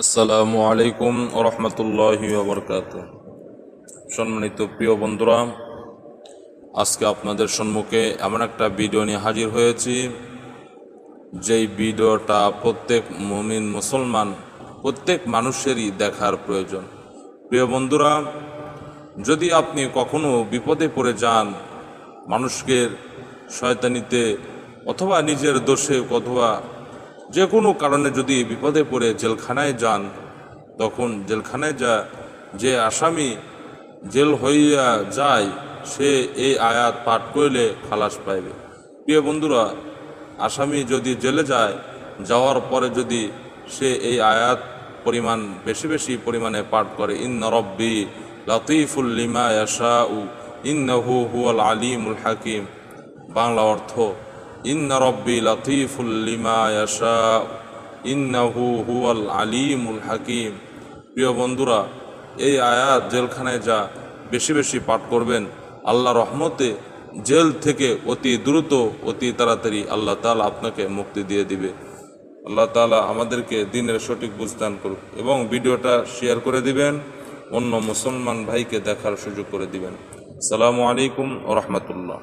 আসসালামু আলাইকুম রহমতুল্লাহ বরকাত সম্মানিত প্রিয় বন্ধুরা, আজকে আপনাদের সম্মুখে এমন একটা ভিডিও নিয়ে হাজির হয়েছি। যেই ভিডিওটা প্রত্যেক মুমিন মুসলমান, প্রত্যেক মানুষেরই দেখার প্রয়োজন। প্রিয় বন্ধুরা, যদি আপনি কখনো বিপদে পড়ে যান, মানুষকে শয়তানিতে অথবা নিজের দোষে অথবা যে কোনো কারণে যদি বিপদে পড়ে জেলখানায় যান, তখন জেলখানায় যা, যে আসামি জেল হইয়া যায়, সে এই আয়াত পাঠ করলে খালাস পাইবে। প্রিয় বন্ধুরা, আসামি যদি জেলে যায়, যাওয়ার পরে যদি সে এই আয়াত পরিমাণ, বেশি বেশি পরিমাণে পাঠ করে ইন রব্বি লতিফুল লিমা ইয়াশাউ, ইন্নাহু হুয়াল আলিমুল হাকিম বাংলা অর্থ ইন্না রব্বি লতিফুল লিমা ইয়াশাউ ইন্নাহু হুয়াল আলিমুল হাকিম। প্রিয় বন্ধুরা, এই আয়াত জেলখানায় যা বেশি বেশি পাঠ করবেন, আল্লাহ রহমতে জেল থেকে অতি দ্রুত, অতি তাড়াতাড়ি আল্লাহ তাআলা আপনাকে মুক্তি দিয়ে দিবে। আল্লাহ তালা আমাদেরকে দিনের সঠিক বুঝদান করুক এবং ভিডিওটা শেয়ার করে দিবেন, অন্য মুসলমান ভাইকে দেখার সুযোগ করে দিবেন। সালামু আলাইকুম রহমতুল্লাহ।